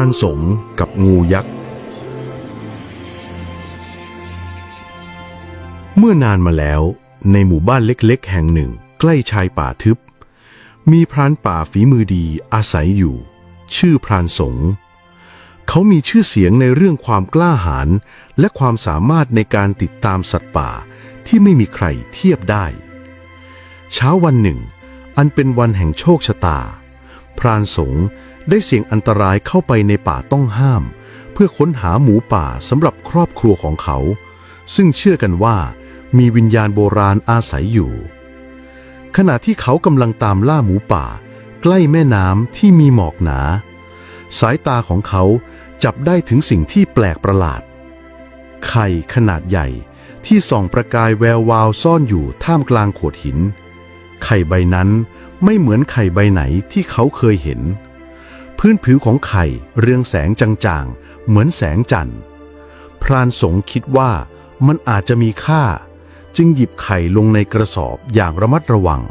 รานสงกับงูยักษ์ เมื่อนานมาแล้ว ในหมู่บ้านเล็กๆ แห่งหนึ่ง ใกล้ชายป่าทึบ มีพรานป่าฝีมือดีอาศัยอยู่ ชื่อพรานสงเขามีชื่อเสียงในเรื่องความกล้าหาญและความสามารถในการติดตามสัตว์ป่าที่ไม่มีใครเทียบได้ เช้าวันหนึ่ง อันเป็นวันแห่งโชคชะตา พรานสง ได้เสี่ยงอันตรายเข้าไปในป่าต้องห้าม เพื่อค้นหาหมูป่าสำหรับครอบครัวของเขา ซึ่งเชื่อกันว่า มีวิญญาณโบราณอาศัยอยู่ ขณะที่เขากำลังตามล่าหมูป่า ใกล้แม่น้ำที่มีหมอกหนา สายตาของเขาจับได้ถึงสิ่งที่แปลกประหลาด ไข่ขนาดใหญ่ที่ส่องประกายแวววาวซ่อนอยู่ท่ามกลางโขดหิน ไข่ใบนั้นไม่เหมือนไข่ใบไหนที่เขาเคยเห็น พื้นผิวของไข่เรืองแสงจางๆ เหมือนแสงจันทร์ พรานสงคิดว่ามันอาจจะมีค่า จึงหยิบไข่ลงในกระสอบอย่างระมัดระวัง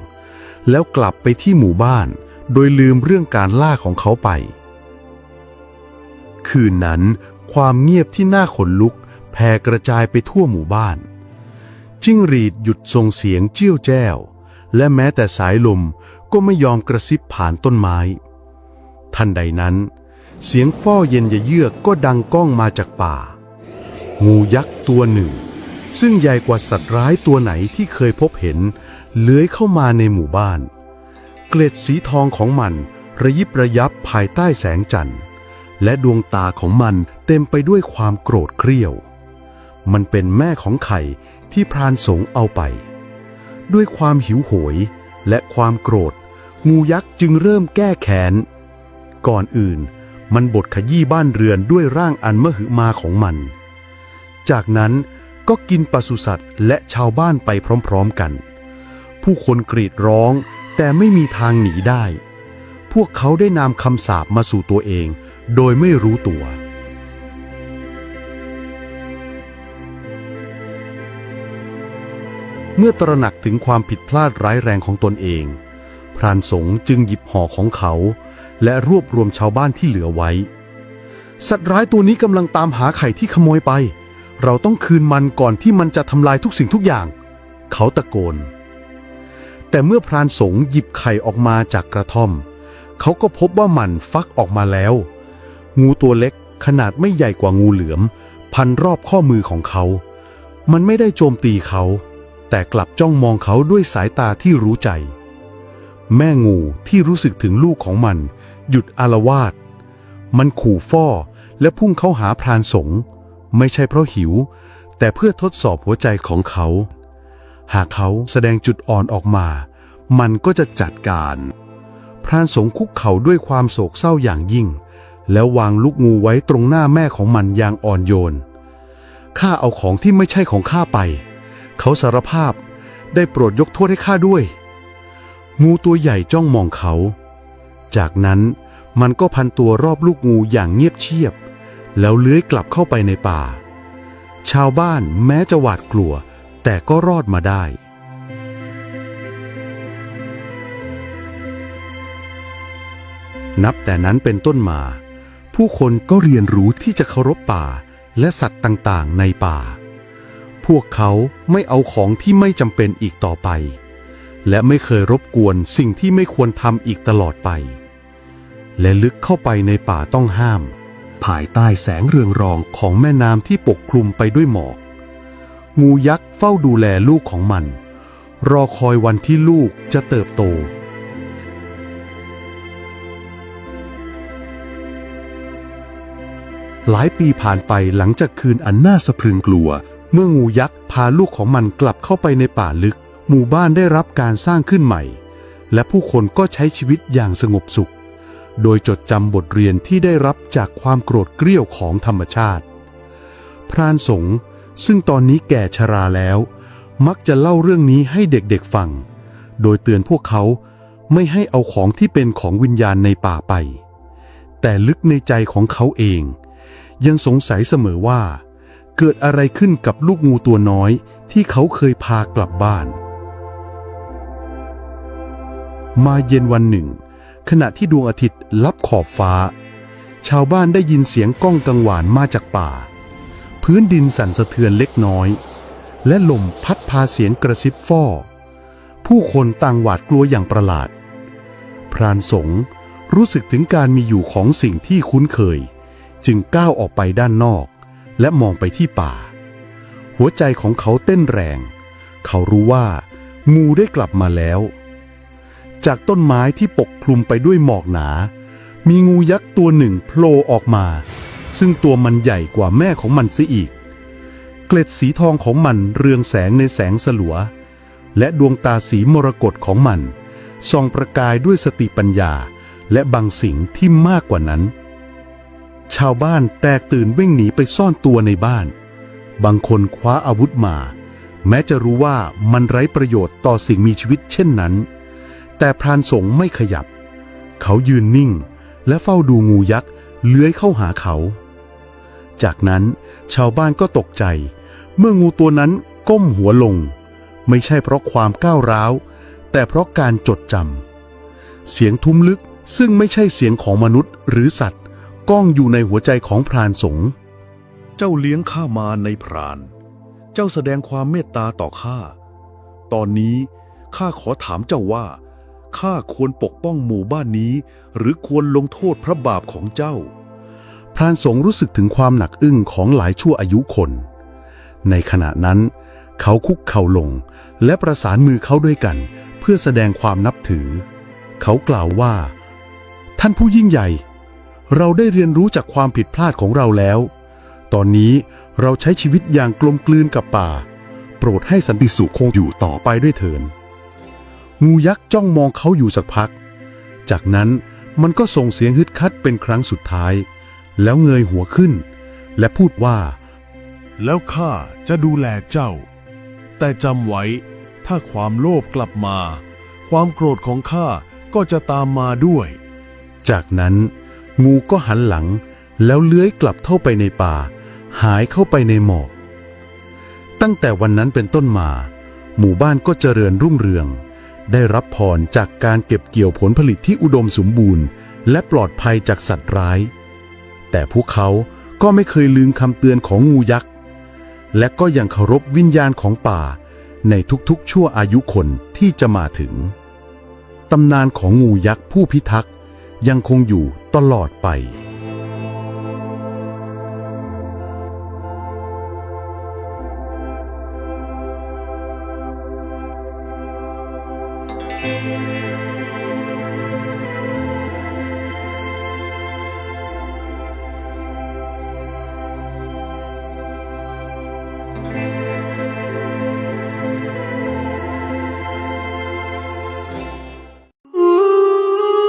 แล้วกลับไปที่หมู่บ้าน โดยลืมเรื่องการล่าของเขาไป คืนนั้น ความเงียบที่น่าขนลุกแผ่กระจายไปทั่วหมู่บ้าน จิ้งหรีดหยุดส่งเสียงเจี้ยวแจ้ว และแม้แต่สายลมก็ไม่ยอมกระซิบผ่านต้นไม้ ทันใดนั้น เสียงฟ้อเย็นเยือกก็ดังก้องมาจากป่า งูยักษ์ตัวหนึ่ง ซึ่งใหญ่กว่าสัตว์ร้ายตัวไหนที่เคยพบเห็น เลื้อยเข้ามาในหมู่บ้าน เกล็ดสีทองของมันระยิบระยับภายใต้แสงจันทร์ และดวงตาของมันเต็มไปด้วยความโกรธเกรี้ยว มันเป็นแม่ของไข่ที่พรานสงเอาไป ด้วยความหิวโหยและความโกรธ งูยักษ์จึงเริ่มแก้แค้น ก่อนอื่น มันบดขยี้บ้านเรือนด้วยร่างอันมหึมาของมัน จากนั้นก็กินปศุสัตว์และชาวบ้านไปพร้อมๆกัน ผู้คนกรีดร้องแต่ไม่มีทางหนีได้ พวกเขาได้นำคำสาปมาสู่ตัวเอง โดยไม่รู้ตัว เมื่อตระหนักถึงความผิดพลาดร้ายแรงของตนเอง พรานสงจึงหยิบห่อของเขา และรวบรวมชาวบ้านที่เหลือไว้ สัตว์ร้ายตัวนี้กำลังตามหาไข่ที่ขโมยไป เราต้องคืนมันก่อนที่มันจะทำลายทุกสิ่งทุกอย่าง เขาตะโกน แต่เมื่อพรานสงหยิบไข่ออกมาจากกระท่อม เขาก็พบว่ามันฟักออกมาแล้ว งูตัวเล็กขนาดไม่ใหญ่กว่างูเหลือม พันรอบข้อมือของเขา มันไม่ได้โจมตีเขา แต่กลับจ้องมองเขาด้วยสายตาที่รู้ใจ แม่งูที่รู้สึกถึงลูกของมัน หยุดอารวาสมันขู่ฟ้อและพุ่งเข้าหาพรานสงไม่ใช่เพราะหิว แต่เพื่อทดสอบหัวใจของเขา หากเขาแสดงจุดอ่อนออกมา มันก็จะจัดการ พรานสงคุกเข่าด้วยความโศกเศร้าอย่างยิ่ง แล้ววางลูกงูไว้ตรงหน้าแม่ของมันอย่างอ่อนโยนข้าเอาของที่ไม่ใช่ของข้าไป เขาสารภาพได้โปรดยกโทษให้ข้าด้วย งูตัวใหญ่จ้องมองเขา จากนั้นมันก็พันตัวรอบลูกงูอย่างเงียบเชียบ แล้วเลื้อยกลับเข้าไปในป่า ชาวบ้านแม้จะหวาดกลัว แต่ก็รอดมาได้ นับแต่นั้นเป็นต้นมา ผู้คนก็เรียนรู้ที่จะเคารพป่าและสัตว์ต่างๆ ในป่า พวกเขาไม่เอาของที่ไม่จำเป็นอีกต่อไป และไม่เคยรบกวนสิ่งที่ไม่ควรทำอีกตลอดไป และลึกเข้าไปในป่าต้องห้าม ภายใต้แสงเรืองรองของแม่น้ำที่ปกคลุมไปด้วยหมอก งูยักษ์เฝ้าดูแลลูกของมัน รอคอยวันที่ลูกจะเติบโต หลายปีผ่านไปหลังจากคืนอันน่าสะพรึงกลัว เมื่องูยักษ์พาลูกของมันกลับเข้าไปในป่าลึก หมู่บ้านได้รับการสร้างขึ้นใหม่ และผู้คนก็ใช้ชีวิตอย่างสงบสุข โดยจดจำบทเรียนที่ได้รับจากความโกรธเกรี้ยวของธรรมชาติ พรานสงซึ่งตอนนี้แก่ชราแล้ว มักจะเล่าเรื่องนี้ให้เด็กๆฟัง โดยเตือนพวกเขาไม่ให้เอาของที่เป็นของวิญญาณในป่าไป แต่ลึกในใจของเขาเอง ยังสงสัยเสมอว่า เกิดอะไรขึ้นกับลูกงูตัวน้อยที่เขาเคยพากลับบ้าน มาเย็นวันหนึ่ง ขณะที่ดวงอาทิตย์ลับขอบฟ้า ชาวบ้านได้ยินเสียงก้องกังวานมาจากป่า พื้นดินสั่นสะเทือนเล็กน้อย และลมพัดพาเสียงกระซิบฟ้อผู้คนต่างหวาดกลัวอย่างประหลาด พรานสงรู้สึกถึงการมีอยู่ของสิ่งที่คุ้นเคย จึงก้าวออกไปด้านนอก และมองไปที่ป่า หัวใจของเขาเต้นแรง เขารู้ว่า งูได้กลับมาแล้ว จากต้นไม้ที่ปกคลุมไปด้วยหมอกหนา มีงูยักษ์ตัวหนึ่งโผล่ออกมา ซึ่งตัวมันใหญ่กว่าแม่ของมันเสียอีก เกล็ดสีทองของมันเรืองแสงในแสงสลัว และดวงตาสีมรกตของมันส่องประกายด้วยสติปัญญาและบางสิ่งที่มากกว่านั้น ชาวบ้านแตกตื่นวิ่งหนีไปซ่อนตัวในบ้าน บางคนคว้าอาวุธมา แม้จะรู้ว่ามันไร้ประโยชน์ต่อสิ่งมีชีวิตเช่นนั้น แต่พรานสงไม่ขยับ เขายืนนิ่ง และเฝ้าดูงูยักษ์เลื้อยเข้าหาเขา จากนั้นชาวบ้านก็ตกใจ เมื่องูตัวนั้นก้มหัวลง ไม่ใช่เพราะความก้าวร้าว แต่เพราะการจดจำเสียงทุ้มลึกซึ่งไม่ใช่เสียงของมนุษย์หรือสัตว์ ก้องอยู่ในหัวใจของพรานสงเจ้าเลี้ยงข้ามาในพราน เจ้าแสดงความเมตตาต่อข้า ตอนนี้ข้าขอถามเจ้าว่า ข้าควรปกป้องหมู่บ้านนี้ หรือควรลงโทษพระบาปของเจ้า พรานสงรู้สึกถึงความหนักอึ้งของหลายชั่วอายุคน ในขณะนั้น เขาคุกเข่าลง และประสานมือเขาด้วยกัน เพื่อแสดงความนับถือ เขากล่าวว่า ท่านผู้ยิ่งใหญ่ เราได้เรียนรู้จากความผิดพลาดของเราแล้ว ตอนนี้เราใช้ชีวิตอย่างกลมกลืนกับป่า โปรดให้สันติสุขคงอยู่ต่อไปด้วยเถิน งูยักษ์จ้องมองเขาอยู่สักพัก จากนั้นมันก็ส่งเสียงฮึดคัดเป็นครั้งสุดท้าย แล้วเงยหัวขึ้น และพูดว่า แล้วข้าจะดูแลเจ้า แต่จำไว้ ถ้าความโลภกลับมา ความโกรธของข้าก็จะตามมาด้วย จากนั้น งูก็หันหลัง แล้วเลื้อยกลับเข้าไปในป่า หายเข้าไปในหมอก ตั้งแต่วันนั้นเป็นต้นมา หมู่บ้านก็เจริญรุ่งเรือง ได้รับพรจากการเก็บเกี่ยวผลผลิตที่อุดมสมบูรณ์ และปลอดภัยจากสัตว์ร้าย แต่พวกเขาก็ไม่เคยลืมคำเตือนของงูยักษ์ และก็ยังเคารพวิญญาณของป่า ในทุกๆ ชั่วอายุคนที่จะมาถึง ตำนานของงูยักษ์ผู้พิทักษ์ยังคงอยู่ตลอดไป「